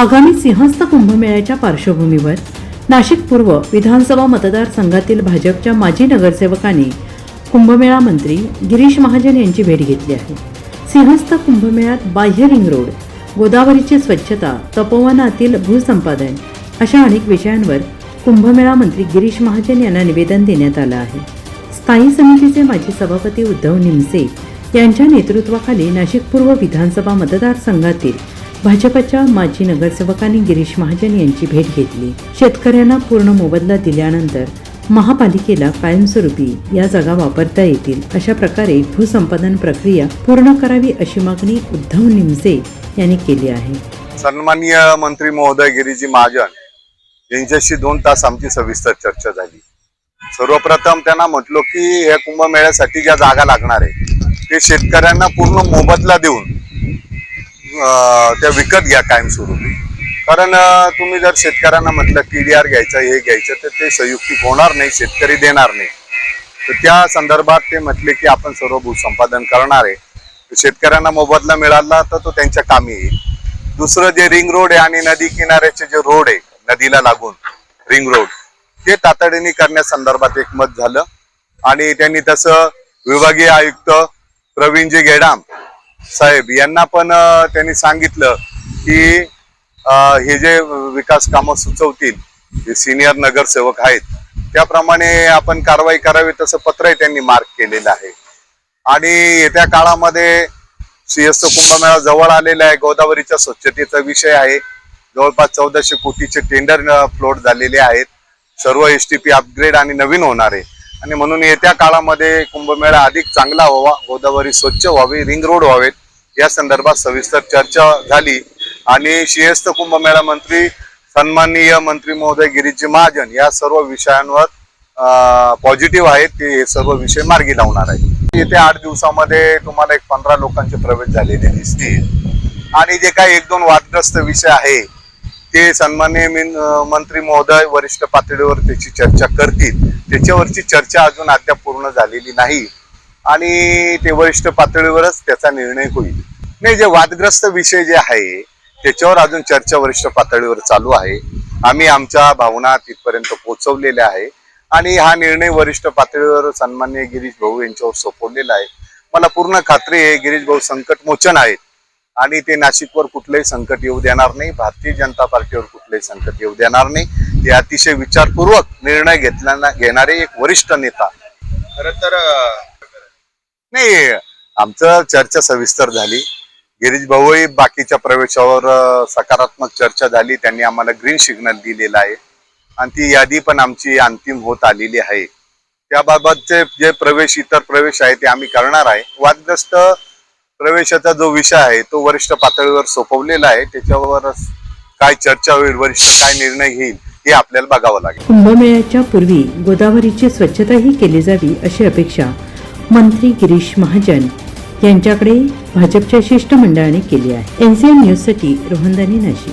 आगामी सिंहस्थ कुंभमेळ्याच्या पार्श्वभूमीवर नाशिक पूर्व विधानसभा मतदारसंघातील भाजपच्या माजी नगरसेवकांनी कुंभमेळा मंत्री गिरीश महाजन यांची भेट घेतली आहे. सिंहस्थ कुंभमेळ्यात बाह्य रिंग रोड गोदावरीची स्वच्छता तपोवनातील भूसंपादन अशा अनेक विषयांवर कुंभमेळा मंत्री गिरीश महाजन यांना निवेदन देण्यात आलं आहे. स्थायी समितीचे माजी सभापती उद्धव निमसे यांच्या नेतृत्वाखाली नाशिक पूर्व विधानसभा मतदारसंघातील भाजपच्या माजी नगरसेवकांनी गिरीश महाजन यांची भेट घेतली. शेतकऱ्यांना पूर्ण मोबदला दिल्यानंतर महापालिकेला कायमस्वरूपी या जागा वापरता येतील अशा प्रकारे भूसंपादन प्रक्रिया पूर्ण करावी अशी मागणी उद्धव निमसे यांनी केली आहे. सन्माननीय मंत्री महोदय गिरीजी महाजन यांच्याशी दोन तास आमची सविस्तर चर्चा झाली. सर्वप्रथम त्यांना म्हटलो की या कुंभमेळ्यासाठी ज्या जागा लागणार आहे ते शेतकऱ्यांना पूर्ण मोबदला देऊन त्या विकत घ्या कायमस्वरूपी. कारण तुम्ही जर शेतकऱ्यांना म्हटलं टीडीआर घ्यायचं हे घ्यायचं तर ते संयुक्तिक होणार नाही शेतकरी देणार नाही. तर त्या संदर्भात ते म्हटले की आपण सर्व भूसंपादन करणार आहे. शेतकऱ्यांना मोबदला मिळाला तर तो त्यांच्या कामी येईल. दुसरं जे रिंग रोड आहे आणि नदी किनाऱ्याचे जे रोड आहे नदीला लागून रिंग रोड ते तातडीने करण्यासंदर्भात एकमत झालं. आणि त्यांनी तसं विभागीय आयुक्त प्रवीणजी गेडाम साहेब यांना पण त्यांनी सांगितलं की हे जे विकास कामं सुचवतील जे सिनियर नगरसेवक आहेत त्याप्रमाणे आपण कारवाई करावी तसं पत्रही त्यांनी मार्क केलेलं आहे. आणि येत्या काळामध्ये सिंहस्थ कुंभमेळा जवळ आलेला आहे गोदावरीच्या स्वच्छतेचा विषय आहे. जवळपास चौदाशे कोटीचे टेंडर फ्लोट झालेले आहेत. सर्व एस टी पी अपग्रेड आणि नवीन होणार आहे. आणि म्हणून येत्या काळामध्ये कुंभमेळा अधिक चांगला व्हावा गोदावरी स्वच्छ व्हावी रिंग रोड व्हावेत या संदर्भात सविस्तर चर्चा झाली. आणि सिंहस्थ कुंभमेळा मंत्री सन्माननीय मंत्री महोदय गिरीजी महाजन या सर्व विषयांवर पॉझिटिव्ह आहेत ते हे सर्व विषय मार्गी लावणार आहेत. येत्या आठ दिवसामध्ये तुम्हाला एक पंधरा लोकांचे प्रवेश झालेले दिसतील. आणि जे काही एक दोन वादग्रस्त विषय आहे ते सन्माननीय मिन- मंत्री महोदय वरिष्ठ पातळीवर त्याची चर्चा करतील. त्याच्यावरची चर्चा अजून अद्याप पूर्ण झालेली नाही. आणि ते वरिष्ठ पातळीवरच त्याचा निर्णय होईल. नाही जे वादग्रस्त विषय जे आहे त्याच्यावर अजून चर्चा वरिष्ठ पातळीवर चालू आहे. आम्ही आमच्या भावना तिथपर्यंत पोहोचवलेल्या आहे. आणि हा निर्णय वरिष्ठ पातळीवर सन्मान्य गिरीश भाऊ यांच्यावर सोपवलेला आहे. मला पूर्ण खात्री आहे गिरीश भाऊ संकट मोचन आहेत. आणि ते नाशिकवर कुठलंही संकट येऊ देणार नाही. भारतीय जनता पार्टीवर कुठलंही संकट येऊ देणार नाही. ते अतिशय विचारपूर्वक निर्णय घेतल्याना घेणारे एक वरिष्ठ नेता. खर तर नाही आमचं चर्चा सविस्तर झाली. गिरीश भाऊही बाकीच्या प्रवेशावर सकारात्मक चर्चा झाली. त्यांनी आम्हाला ग्रीन सिग्नल दिलेला आहे. आणि ती यादी पण आमची अंतिम होत आलेली आहे. त्याबाबतचे जे प्रवेश इतर प्रवेश आहे ते आम्ही करणार आहे. वादग्रस्त प्रवेशाचा जो विषय आहे तो वरिष्ठ पातळीवर सोपवलेला आहे. त्याच्यावर काय चर्चा होईल वरिष्ठ काय निर्णय घेईल हे आपल्याला बघावं लागेल. कुंभमेळ्याच्या पूर्वी गोदावरीची स्वच्छताही केली जावी अशी अपेक्षा मंत्री गिरीश महाजन यांच्याकडे भाजपच्या शिष्टमंडळाने केली आहे. एनसीएन न्यूजसाठी रोहनदानी नाशिक.